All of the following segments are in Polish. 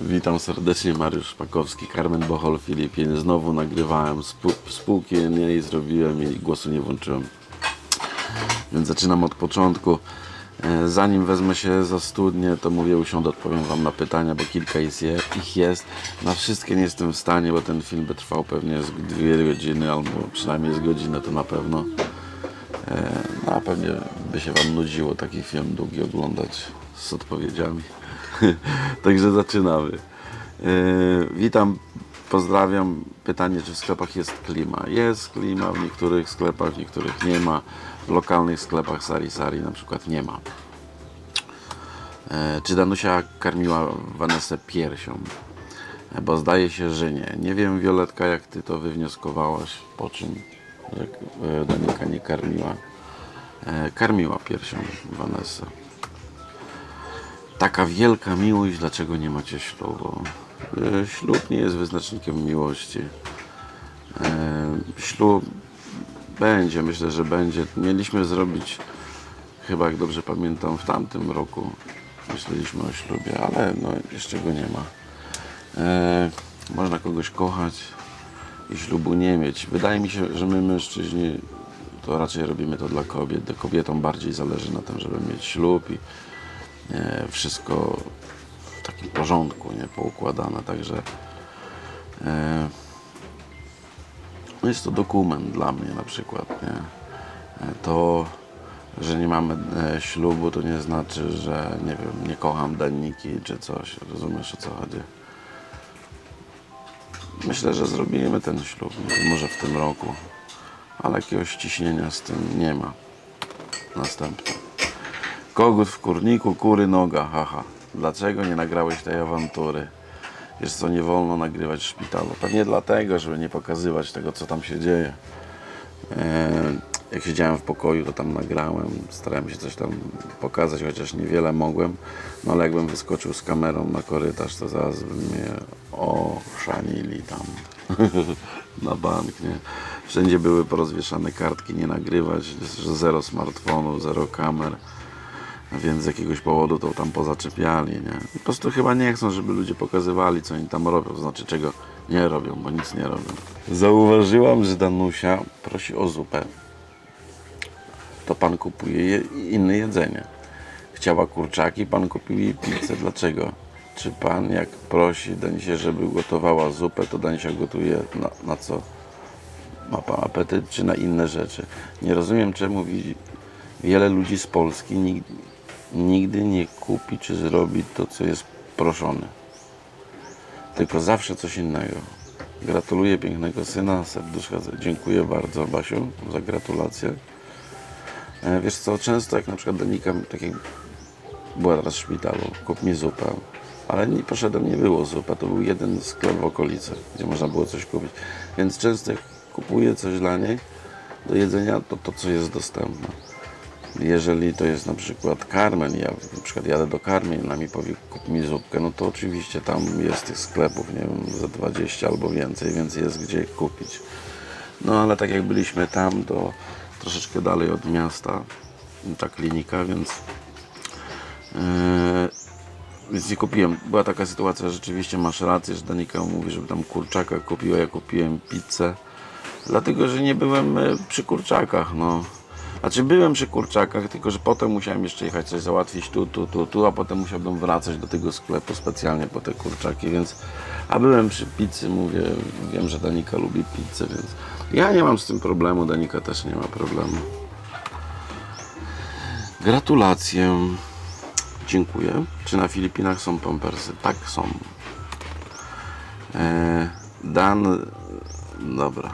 Witam serdecznie, Mariusz Szpakowski, Carmen Bohol, Filipin. Znowu nagrywałem spó- spółki nie i zrobiłem i głosu nie włączyłem. Więc zaczynam od początku. E, Zanim wezmę się za studnię, to mówię, usiądę, odpowiem Wam na pytania, bo kilka jest je, ich jest. Na wszystkie nie jestem w stanie, bo ten film by trwał pewnie z dwie godziny, albo przynajmniej z godzinę to na pewno. E, No a pewnie by się Wam nudziło taki film długi oglądać z odpowiedziami. Także zaczynamy. E, Witam, pozdrawiam. Pytanie, czy w sklepach jest klima? Jest klima, w niektórych sklepach, w niektórych nie ma. W lokalnych sklepach Sari Sari na przykład nie ma. E, Czy Danusia karmiła Vanessę piersią? E, Bo zdaje się, że nie. Nie wiem, Violetka, jak ty to wywnioskowałaś, po czym, Danika nie karmiła. Karmiła piersią Vanessę. Taka wielka miłość, dlaczego nie macie ślubu? E, Ślub nie jest wyznacznikiem miłości. E, Ślub będzie, myślę, że będzie. Mieliśmy zrobić, chyba jak dobrze pamiętam, w tamtym roku myśleliśmy o ślubie, ale no, jeszcze go nie ma. E, można kogoś kochać i ślubu nie mieć. Wydaje mi się, że my mężczyźni to raczej robimy to dla kobiet. Kobietom bardziej zależy na tym, żeby mieć ślub i wszystko w takim porządku, nie poukładane. Także e, no jest to dokument dla mnie na przykład. Nie? E, To, że nie mamy e, ślubu, to nie znaczy, że nie wiem, nie kocham Daniki czy coś. Rozumiesz o co chodzi? Myślę, że zrobimy ten ślub, może w tym roku, ale jakiegoś ciśnienia z tym nie ma. Następne. Kogut w kurniku, kury noga, haha. Dlaczego nie nagrałeś tej awantury? Wiesz co, nie wolno nagrywać w szpitalu. Pewnie dlatego, żeby nie pokazywać tego, co tam się dzieje. Jak siedziałem w pokoju, to tam nagrałem. Starałem się coś tam pokazać, chociaż niewiele mogłem. No ale jakbym wyskoczył z kamerą na korytarz, to zaraz by mnie ochrzanili tam na bank, nie? Wszędzie były porozwieszane kartki, nie nagrywać, zero smartfonów, zero kamer więc z jakiegoś powodu to tam pozaczepiali, nie? I po prostu chyba nie chcą, żeby ludzie pokazywali, co oni tam robią, to znaczy czego nie robią, bo nic nie robią. Zauważyłam, że Danusia prosi o zupę. To pan kupuje je, inne jedzenie. Chciała kurczaki, pan kupił jej pizzę. Dlaczego? Czy pan jak prosi Danisię, żeby gotowała zupę, to Danisia gotuje na, na co? Ma pan apetyt, czy na inne rzeczy? Nie rozumiem, czemu wi- wiele ludzi z Polski nigdy, nigdy nie kupi, czy zrobi to, co jest proszone. Tylko zawsze coś innego. Gratuluję pięknego syna, serduszka. Dziękuję bardzo, Basiu, za gratulacje. E, Wiesz co, często jak na przykład Danika, tak jak była teraz w szpitalu, kup mi zupę, ale nie poszedłem, nie było zupa, to był jeden sklep w okolicy, gdzie można było coś kupić. Więc często jak kupuję coś dla niej do jedzenia, to to, co jest dostępne. Jeżeli to jest na przykład Carmen, ja na przykład jadę do Carmen ona mi powie kup mi zupkę, no to oczywiście tam jest tych sklepów, nie wiem, za 20 albo więcej, więc jest gdzie kupić. No ale tak jak byliśmy tam, to troszeczkę dalej od miasta ta klinika, więc yy, więc nie kupiłem. Była taka sytuacja, rzeczywiście masz rację, że Danika mówi, żeby tam kurczaka kupiła, ja kupiłem pizzę. Dlatego, że nie byłem e, przy kurczakach, no. Znaczy byłem przy kurczakach, tylko że potem musiałem jeszcze jechać coś załatwić tu, tu, tu, tu, a potem musiałbym wracać do tego sklepu specjalnie po te kurczaki, więc... A byłem przy pizzy, mówię, wiem, że Danika lubi pizzę, więc... Ja nie mam z tym problemu, Danika też nie ma problemu. Gratulacje. Dziękuję. Czy na Filipinach są pampersy? Tak, są. E, Dan... Dobra.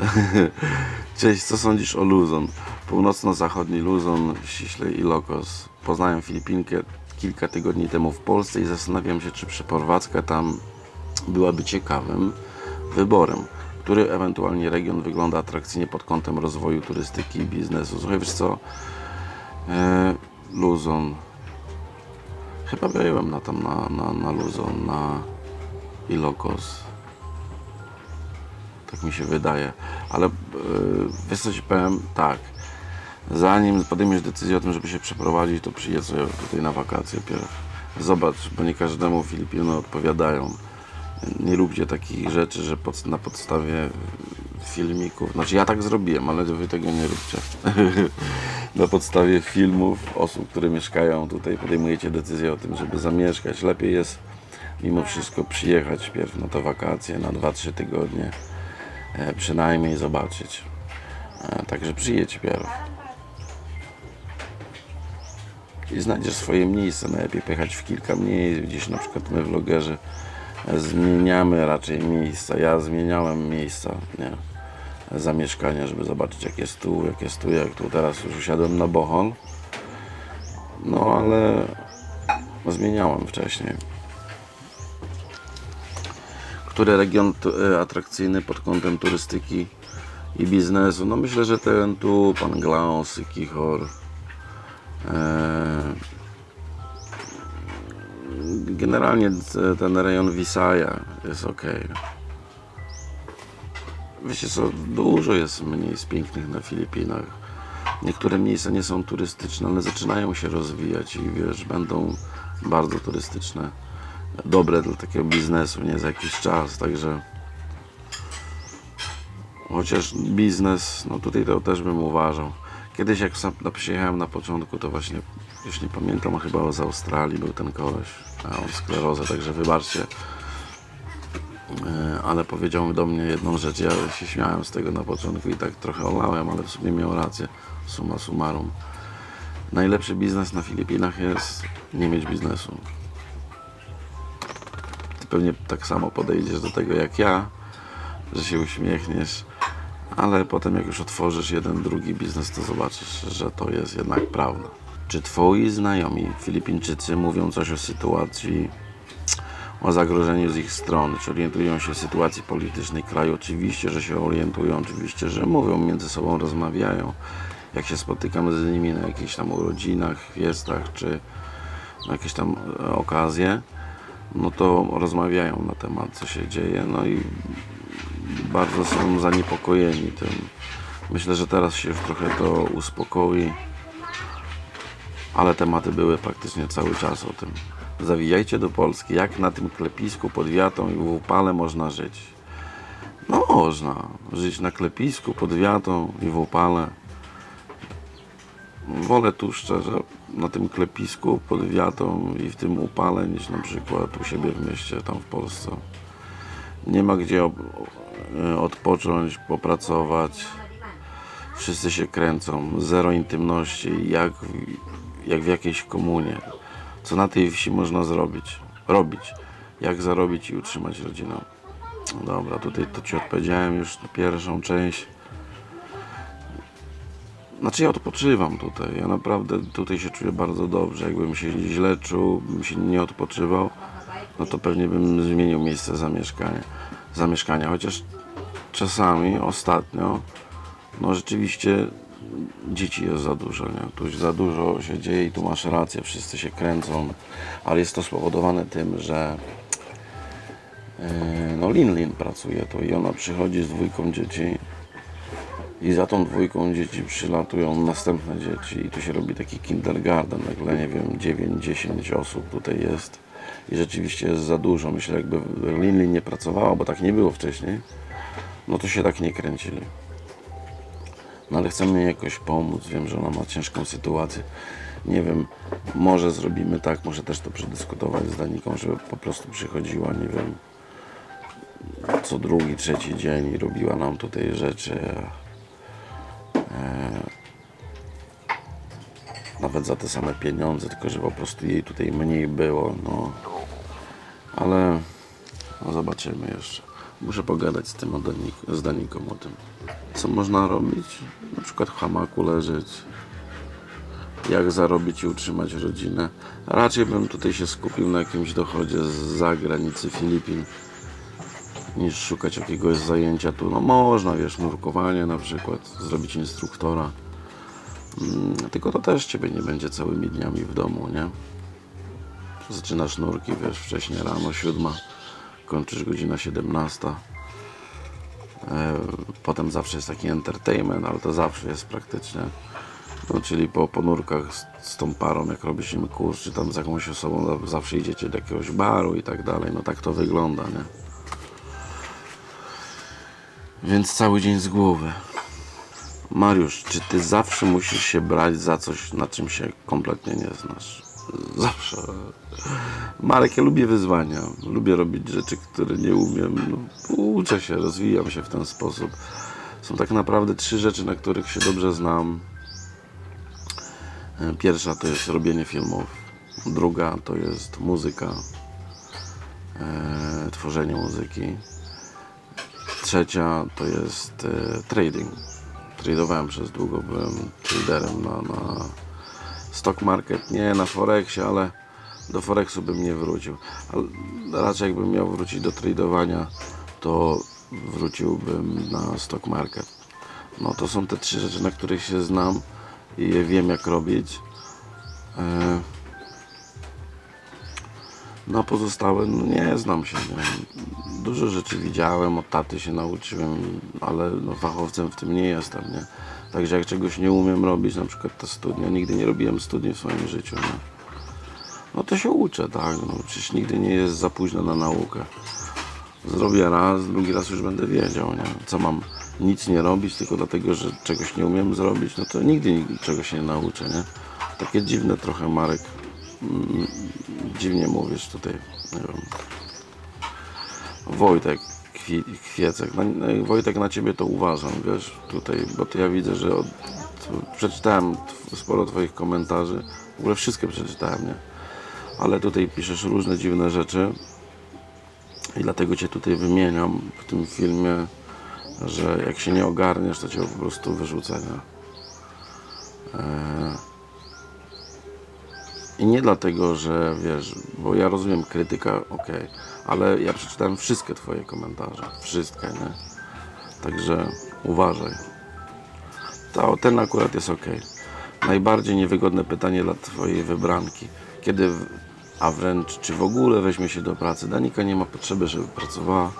Cześć, co sądzisz o Luzon? Północno-zachodni Luzon, ściśle Ilocos. Poznałem Filipinkę kilka tygodni temu w Polsce i zastanawiam się, czy przeprowadzka tam byłaby ciekawym wyborem. Który ewentualnie region wygląda atrakcyjnie pod kątem rozwoju turystyki i biznesu? Słuchaj, wiesz co? E, Luzon. Chyba byłem na tam na, na, na Luzon, na Ilocos. Tak mi się wydaje. Ale yy, wiesz co ci powiem? Tak. Zanim podejmiesz decyzję o tym, żeby się przeprowadzić, to przyjedź sobie tutaj na wakacje pierw. Zobacz, bo nie każdemu Filipiny odpowiadają. Nie róbcie takich rzeczy, że pod, na podstawie filmików, znaczy ja tak zrobiłem, ale wy tego nie róbcie. na podstawie filmów osób, które mieszkają tutaj, podejmujecie decyzję o tym, żeby zamieszkać. Lepiej jest mimo wszystko przyjechać pierw na te wakacje, na 2-3 tygodnie, e, przynajmniej zobaczyć. E, Także przyjedź pierw. I znajdziesz swoje miejsce. Najlepiej pojechać w kilka miejsc. Gdzieś na przykład my vlogerzy e, zmieniamy raczej miejsca. Ja zmieniałem miejsca, nie? Zamieszkania, żeby zobaczyć jak jest tu, jak jest tu, jak tu. Teraz już usiadłem na Bohol. No ale zmieniałem wcześniej. Który region e, atrakcyjny pod kątem turystyki i biznesu? No myślę, że ten tu, pan Glaus, Kichor. E, Generalnie ten rejon Visaya jest ok. Wiecie co, dużo jest miejsc pięknych na Filipinach. Niektóre miejsca nie są turystyczne, ale zaczynają się rozwijać i wiesz, będą bardzo turystyczne. Dobre dla takiego biznesu, nie za jakiś czas, także chociaż biznes, no tutaj to też bym uważał. Kiedyś jak sam przyjechałem na początku, to właśnie, nie pamiętam, chyba z Australii był ten koleś, a on sklerozę, także wybaczcie. E, Ale powiedział do mnie jedną rzecz, ja się śmiałem z tego na początku i tak trochę olałem, ale w sumie miał rację, summa summarum. Najlepszy biznes na Filipinach jest nie mieć biznesu. Pewnie tak samo podejdziesz do tego jak ja, że się uśmiechniesz, ale potem jak już otworzysz jeden, drugi biznes, to zobaczysz, że to jest jednak prawda. Czy twoi znajomi Filipińczycy mówią coś o sytuacji, o zagrożeniu z ich strony? Czy orientują się w sytuacji politycznej kraju? Oczywiście, że się orientują, oczywiście, że mówią, między sobą rozmawiają. Jak się spotykamy z nimi na jakichś tam urodzinach, fiestach, czy na jakieś tam e, okazje, no to rozmawiają na temat, co się dzieje, no i bardzo są zaniepokojeni tym. Myślę, że teraz się już trochę to uspokoi, ale tematy były praktycznie cały czas o tym. Zawijajcie do Polski. Jak na tym klepisku pod wiatą i w upale można żyć? No można żyć na klepisku pod wiatą i w upale. Wolę tu szczerze na tym klepisku pod wiatą i w tym upale niż na przykład u siebie w mieście, tam w Polsce. Nie ma gdzie odpocząć, popracować. Wszyscy się kręcą, zero intymności, jak jak w jakiejś komunie. Co na tej wsi można zrobić? Robić. Jak zarobić i utrzymać rodzinę. No Dobra, tutaj to Ci odpowiedziałem już na pierwszą część. Znaczy ja odpoczywam tutaj. Ja naprawdę tutaj się czuję bardzo dobrze. Jakbym się źle czuł, bym się nie odpoczywał, no to pewnie bym zmienił miejsce zamieszkania. zamieszkania. Chociaż czasami, ostatnio, no rzeczywiście dzieci jest za dużo, nie? Tu za dużo się dzieje i tu masz rację, wszyscy się kręcą, ale jest to spowodowane tym, że yy, no Lin Lin pracuje tu i ona przychodzi z dwójką dzieci i za tą dwójką dzieci przylatują następne dzieci i tu się robi taki kindergarten, nagle nie wiem, 9-10 osób tutaj jest i rzeczywiście jest za dużo. Myślę, jakby Lin Lin nie pracowała, bo tak nie było wcześniej, no to się tak nie kręcili. No ale chcemy jej jakoś pomóc. Wiem, że ona ma ciężką sytuację. Nie wiem, może zrobimy tak, może też to przedyskutować z Daniką, żeby po prostu przychodziła, nie wiem, co drugi, trzeci dzień i robiła nam tutaj rzeczy. Nawet za te same pieniądze, tylko że po prostu jej tutaj mniej było, no. Ale no zobaczymy jeszcze. Muszę pogadać z tym Danik, z Daniką o tym. Co można robić? Na przykład w hamaku leżeć. Jak zarobić i utrzymać rodzinę. Raczej bym tutaj się skupił na jakimś dochodzie z zagranicy Filipin niż szukać jakiegoś zajęcia tu. No można, wiesz, nurkowanie na przykład, zrobić instruktora. Mm, tylko to też ciebie nie będzie całymi dniami w domu, nie? Zaczynasz nurki, wiesz, wcześniej rano, siódma, kończysz godzina 17. E, Potem zawsze jest taki entertainment, ale to zawsze jest praktycznie. No, czyli po ponurkach z, z tą parą, jak robisz im kurs, czy tam z jakąś osobą, za- zawsze idziecie do jakiegoś baru i tak dalej. No tak to wygląda, nie? Więc cały dzień z głowy. Mariusz, czy ty zawsze musisz się brać za coś, na czym się kompletnie nie znasz? Zawsze. Marek, ja lubię wyzwania. Lubię robić rzeczy, które nie umiem. No, uczę się, rozwijam się w ten sposób. Są tak naprawdę trzy rzeczy, na których się dobrze znam. E, Pierwsza to jest robienie filmów. Druga to jest muzyka, e, tworzenie muzyki. Trzecia to jest e, trading. Tradowałem przez długo, byłem traderem na, na stock market, nie na Forexie, ale do Forexu bym nie wrócił. Ale raczej jakbym miał wrócić do tradowania, to wróciłbym na stock market. No to są te trzy rzeczy, na których się znam i wiem jak robić. E, Na pozostałe no nie znam się. Nie. Dużo rzeczy widziałem, od taty się nauczyłem, ale no, fachowcem w tym nie jestem. Nie? Także jak czegoś nie umiem robić, na przykład te studnia, nigdy nie robiłem studni w swoim życiu. Nie? No to się uczę, tak. No, przecież nigdy nie jest za późno na naukę. Zrobię raz, drugi raz już będę wiedział, nie? co mam nic nie robić, tylko dlatego, że czegoś nie umiem zrobić, no to nigdy niczego się nie nauczę, nie? Takie dziwne trochę, Marek, dziwnie mówisz tutaj, wiem. Wojtek Kwi, Kwiecek, na, na, Wojtek na Ciebie to uważam, wiesz, tutaj, bo to ja widzę, że od, przeczytałem sporo Twoich komentarzy, w ogóle wszystkie przeczytałem, nie? Ale tutaj piszesz różne dziwne rzeczy, i dlatego Cię tutaj wymieniam w tym filmie, że jak się nie ogarniesz, to Cię po prostu wyrzucę, nie? Eee, I nie dlatego, że wiesz, bo ja rozumiem krytyka, ok, ale ja przeczytałem wszystkie Twoje komentarze, wszystkie, nie? Także uważaj. To, ten akurat jest ok. Najbardziej niewygodne pytanie dla Twojej wybranki. Kiedy, a wręcz czy w ogóle weźmie się do pracy? Danika nie ma potrzeby, żeby pracowała.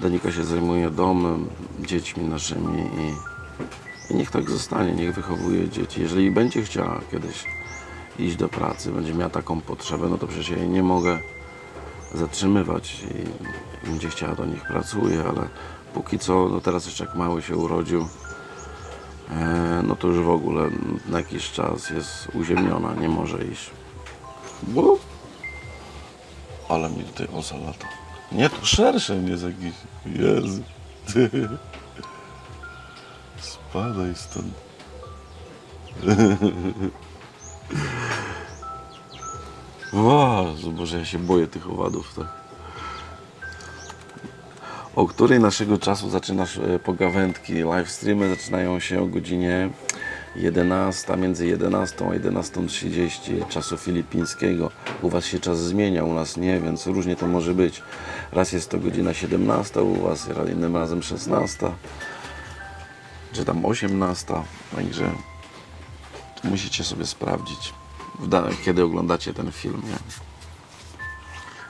Danika się zajmuje domem, dziećmi naszymi i, i niech tak zostanie, niech wychowuje dzieci. Jeżeli będzie chciała kiedyś iść do pracy, będzie miała taką potrzebę, no to przecież ja jej nie mogę zatrzymywać i będzie chciała, to niech pracuje, ale póki co, no teraz jeszcze jak mały się urodził, e, no to już w ogóle na jakiś czas jest uziemiona, nie może iść. Bo... Ale mi tutaj osa lata. Nie, to szerszym jest jakiś. Jezu. Spadaj stąd. Wow, Boże, ja się boję tych owadów, tak. O której naszego czasu zaczynasz e, pogawędki? Live streamy zaczynają się o godzinie 11, między 11 a 11.30 czasu filipińskiego. U Was się czas zmienia, u nas nie, więc różnie to może być. Raz jest to godzina 17, u Was innym razem 16, czy tam 18, także musicie sobie sprawdzić, kiedy oglądacie ten film. Nie?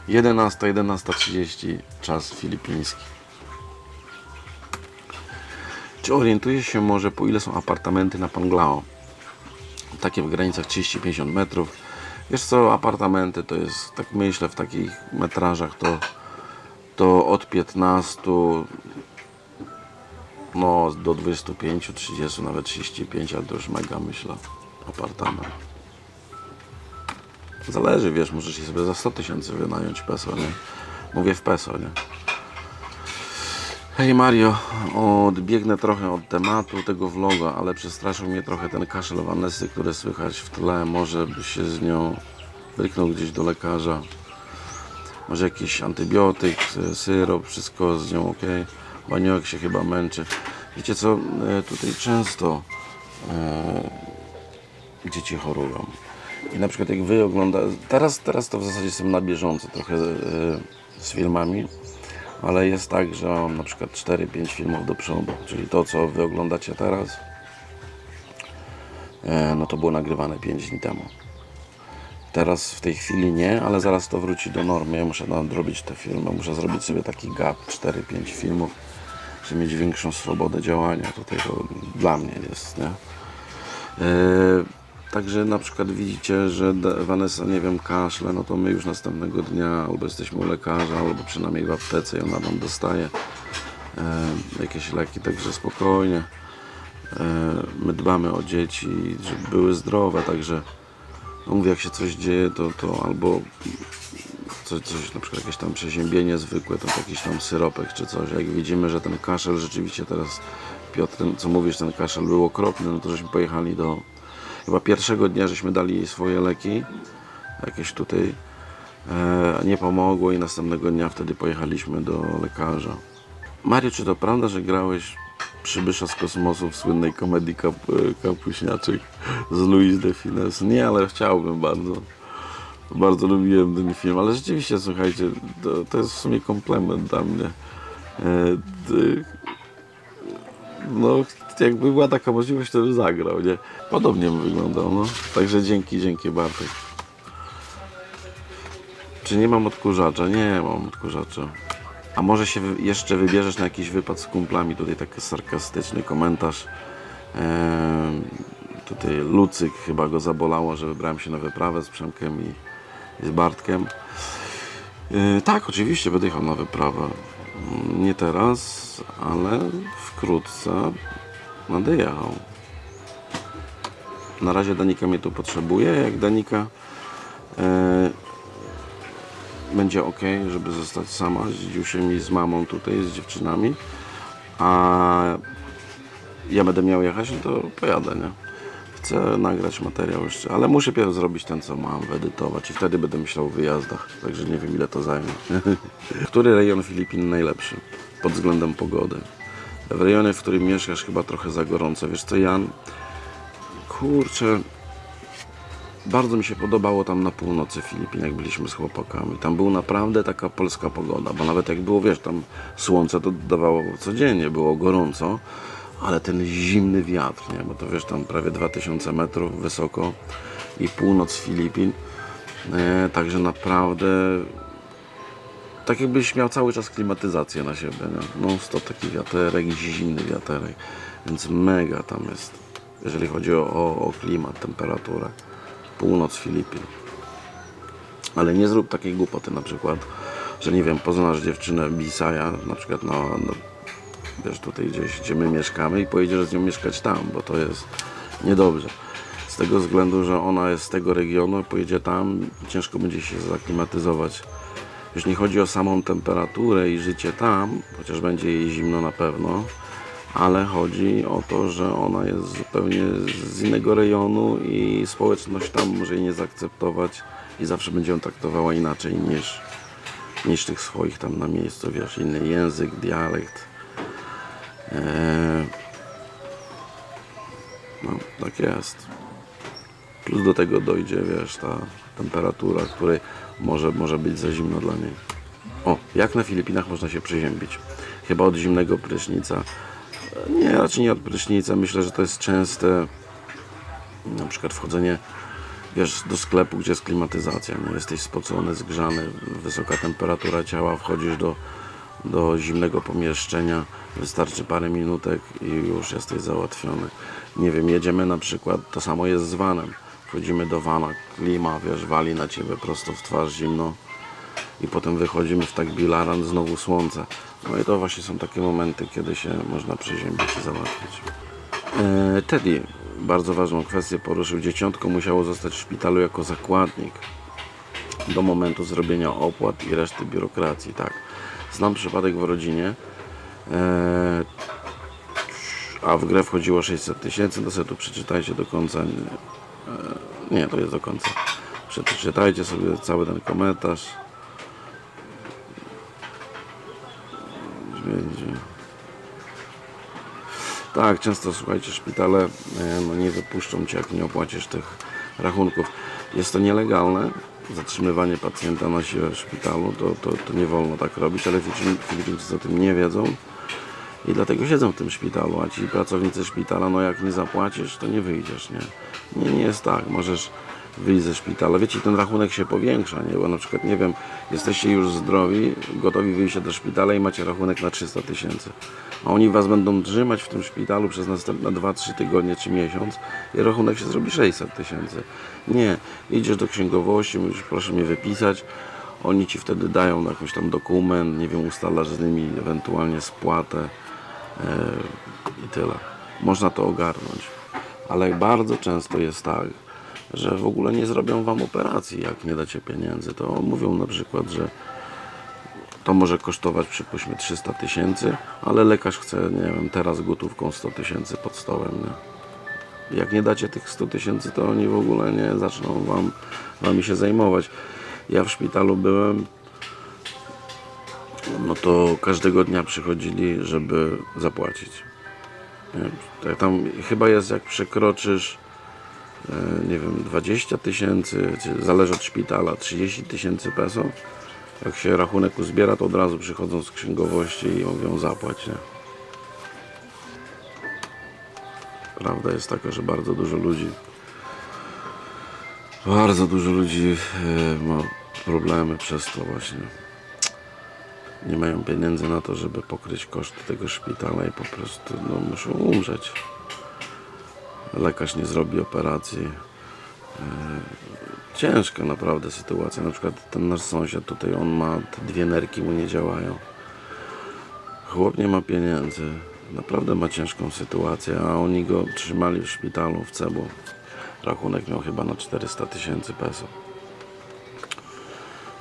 11, 11.30 czas filipiński. Czy orientujesz się może po ile są apartamenty na Panglao? Takie w granicach 30-50 metrów. Wiesz co, apartamenty to jest, tak myślę, w takich metrażach to, to od 15 no do 25, 30, nawet 35, ale to już mega myślę, apartament. Zależy, wiesz, możesz je sobie za 100 tysięcy wynająć peso, nie? Mówię w peso, nie? Hej Mario, odbiegnę trochę od tematu tego vloga, ale przestraszył mnie trochę ten kaszel Vanessy, który słychać w tle. Może by się z nią wyknął gdzieś do lekarza. Może jakiś antybiotyk, sy- syrop, wszystko z nią ok. Baniołek się chyba męczy. Wiecie co, e, tutaj często e, dzieci chorują. I na przykład jak wy ogląda, teraz, teraz to w zasadzie jestem na bieżąco trochę e, z filmami, ale jest tak, że mam na przykład 4-5 filmów do przodu, czyli to co wy oglądacie teraz, e, no to było nagrywane 5 dni temu. Teraz w tej chwili nie, ale zaraz to wróci do normy. Ja muszę nadrobić te filmy, muszę zrobić sobie taki gap 4-5 filmów, żeby mieć większą swobodę działania. Tutaj to dla mnie jest, nie? E, Także na przykład widzicie, że Vanessa, nie wiem, kaszle, no to my już następnego dnia albo jesteśmy u lekarza, albo przynajmniej w aptece i ona nam dostaje e, jakieś leki, także spokojnie. E, my dbamy o dzieci, żeby były zdrowe, także no mówię, jak się coś dzieje, to, to albo coś, coś, na przykład jakieś tam przeziębienie zwykłe, to jakiś tam syropek czy coś. Jak widzimy, że ten kaszel rzeczywiście teraz, Piotr, co mówisz, ten kaszel był okropny, no to żeśmy pojechali do, chyba pierwszego dnia żeśmy dali jej swoje leki, jakieś tutaj, e, nie pomogło i następnego dnia wtedy pojechaliśmy do lekarza. Mario, czy to prawda, że grałeś przybysza z kosmosu w słynnej komedii kap, kapuśniaczych z Louis de Finesse? Nie, ale chciałbym bardzo. Bardzo lubiłem ten film, ale rzeczywiście, słuchajcie, to, to jest w sumie komplement dla mnie. E, no, jakby była taka możliwość, to bym zagrał, nie? Podobnie bym wyglądał, no. Także dzięki, dzięki Bartek. Czy nie mam odkurzacza? Nie mam odkurzacza. A może się jeszcze wybierzesz na jakiś wypad z kumplami? Tutaj taki sarkastyczny komentarz. Ehm, tutaj Lucyk chyba go zabolało, że wybrałem się na wyprawę z Przemkiem i, i z Bartkiem. E, tak, oczywiście będę jechał na wyprawę. Nie teraz, ale wkrótce będę jechał. Na razie Danika mnie tu potrzebuje. Jak Danika e, będzie ok, żeby zostać sama z dziusiem i z mamą tutaj, z dziewczynami, a ja będę miał jechać, no to pojadę, nie? Chcę nagrać materiał jeszcze, ale muszę pierw zrobić ten, co mam, wyedytować i wtedy będę myślał o wyjazdach, także nie wiem ile to zajmie. Który rejon Filipin najlepszy pod względem pogody? W rejonie, w którym mieszkasz chyba trochę za gorąco. Wiesz co, Jan? Kurczę, bardzo mi się podobało tam na północy Filipin, jak byliśmy z chłopakami. Tam była naprawdę taka polska pogoda, bo nawet jak było, wiesz, tam słońce to dawało codziennie, było gorąco, ale ten zimny wiatr, nie? Bo to wiesz, tam prawie 2000 metrów wysoko i północ Filipin. E, także naprawdę tak jakbyś miał cały czas klimatyzację na siebie, nie? Non stop taki wiaterek, zimny wiaterek, więc mega tam jest, jeżeli chodzi o, o, o klimat, temperaturę. Północ Filipin. Ale nie zrób takiej głupoty na przykład, że nie wiem, poznasz dziewczynę Bisaja, na przykład na, na wiesz, tutaj gdzieś, gdzie my mieszkamy i pojedziesz z nią mieszkać tam, bo to jest niedobrze. Z tego względu, że ona jest z tego regionu, pojedzie tam, ciężko będzie się zaklimatyzować. Już nie chodzi o samą temperaturę i życie tam, chociaż będzie jej zimno na pewno, ale chodzi o to, że ona jest zupełnie z innego rejonu i społeczność tam może jej nie zaakceptować i zawsze będzie ją traktowała inaczej niż, niż tych swoich tam na miejscu, wiesz, inny język, dialekt. Eee, no, tak jest. Plus do tego dojdzie, wiesz, ta temperatura, której może, może być za zimno dla niej. O, jak na Filipinach można się przeziębić? Chyba od zimnego prysznica. Nie, raczej nie od prysznica. Myślę, że to jest częste na przykład wchodzenie wiesz, do sklepu, gdzie jest klimatyzacja, nie? jesteś spocony, zgrzany, wysoka temperatura ciała, wchodzisz do, do zimnego pomieszczenia, wystarczy parę minutek i już jesteś załatwiony. Nie wiem, jedziemy na przykład, to samo jest z vanem, wchodzimy do vana, klima, wiesz, wali na ciebie prosto w twarz zimno i potem wychodzimy w tak bilaran, znowu słońce. No i to właśnie są takie momenty, kiedy się można przeziębić i załatwić. E, Teddy bardzo ważną kwestię poruszył. Dzieciątko musiało zostać w szpitalu jako zakładnik do momentu zrobienia opłat i reszty biurokracji. Tak. Znam przypadek w rodzinie, e, a w grę wchodziło 600 tysięcy. To sobie tu przeczytajcie do końca. E, nie, to jest do końca. Przeczytajcie sobie cały ten komentarz. Będzie. Tak, często słuchajcie, szpitale e, no, nie wypuszczą cię, jak nie opłacisz tych rachunków. Jest to nielegalne, zatrzymywanie pacjenta na siłę w szpitalu, to, to, to nie wolno tak robić, ale Filipińczycy o tym nie wiedzą i dlatego siedzą w tym szpitalu, a ci pracownicy szpitala, no jak nie zapłacisz, to nie wyjdziesz, nie? Nie, nie jest tak, możesz wyjść ze szpitala. Wiecie, ten rachunek się powiększa, nie? Bo na przykład, nie wiem, jesteście już zdrowi, gotowi wyjść do szpitala i macie rachunek na 300 tysięcy. A oni was będą trzymać w tym szpitalu przez następne 2-3 tygodnie czy miesiąc i rachunek się zrobi 600 tysięcy. Nie, idziesz do księgowości, mówisz, proszę mnie wypisać, oni ci wtedy dają jakiś tam dokument, nie wiem, ustalasz z nimi ewentualnie spłatę i tyle. Można to ogarnąć. Ale bardzo często jest tak, że w ogóle nie zrobią wam operacji, jak nie dacie pieniędzy. To mówią na przykład, że to może kosztować przypuśćmy 300 tysięcy, ale lekarz chce, nie wiem, teraz gotówką 100 tysięcy pod stołem, nie? Jak nie dacie tych 100 tysięcy, to oni w ogóle nie zaczną wam, wami się zajmować. Ja w szpitalu byłem, no to każdego dnia przychodzili, żeby zapłacić. Tak Tam chyba jest, jak przekroczysz, e, nie wiem, 20 tysięcy, zależy od szpitala, 30 tysięcy peso. Jak się rachunek uzbiera, to od razu przychodzą z księgowości i mówią zapłać. Nie? Prawda jest taka, że bardzo dużo ludzi bardzo dużo ludzi e, ma problemy przez to właśnie. Nie mają pieniędzy na to, żeby pokryć koszty tego szpitala i po prostu no, muszą umrzeć. Lekarz nie zrobi operacji. E, Ciężka naprawdę sytuacja. Na przykład ten nasz sąsiad tutaj, on ma dwie nerki mu nie działają. Chłop nie ma pieniędzy. Naprawdę ma ciężką sytuację, a oni go trzymali w szpitalu w Cebu. Rachunek miał chyba na 400 tysięcy peso.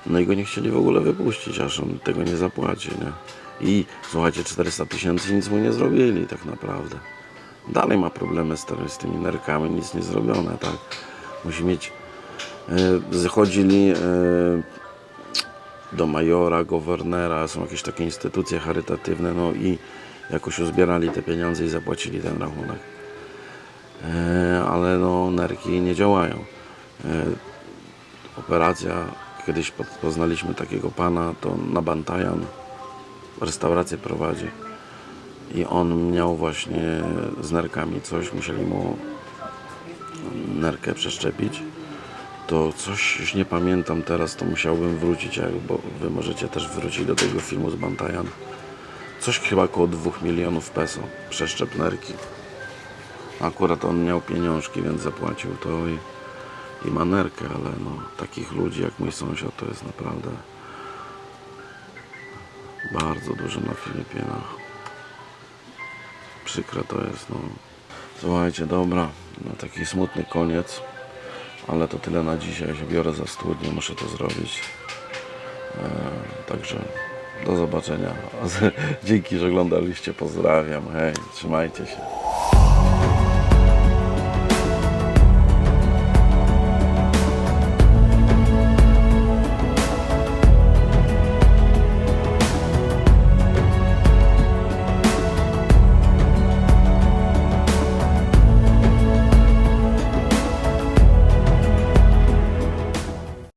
No i go nie chcieli w ogóle wypuścić, aż on tego nie zapłaci, nie? I słuchajcie, 400 tysięcy nic mu nie zrobili tak naprawdę. Dalej ma problemy z, tymi nerkami, nic nie zrobione, tak? Musi mieć... E, zachodzili e, do majora, gowernera, są jakieś takie instytucje charytatywne, no i jakoś uzbierali te pieniądze i zapłacili ten rachunek. E, ale no nerki nie działają. E, operacja, kiedyś po- poznaliśmy takiego pana, to na Bantajan restaurację prowadzi i on miał właśnie z nerkami coś, musieli mu nerkę przeszczepić to coś już nie pamiętam teraz, to musiałbym wrócić, bo wy możecie też wrócić do tego filmu z Bantajan. Coś chyba około 2 milionów peso, przeszczep nerki. Akurat on miał pieniążki, więc zapłacił to i, i ma nerkę, ale no, takich ludzi jak mój sąsiad to jest naprawdę bardzo dużo na Filipinach. Przykre to jest, no. Słuchajcie, dobra, no taki smutny koniec, ale to tyle na dzisiaj. Ja się biorę za studnię, muszę to zrobić. E, także do zobaczenia. Dzięki, że oglądaliście. Pozdrawiam. Hej, trzymajcie się.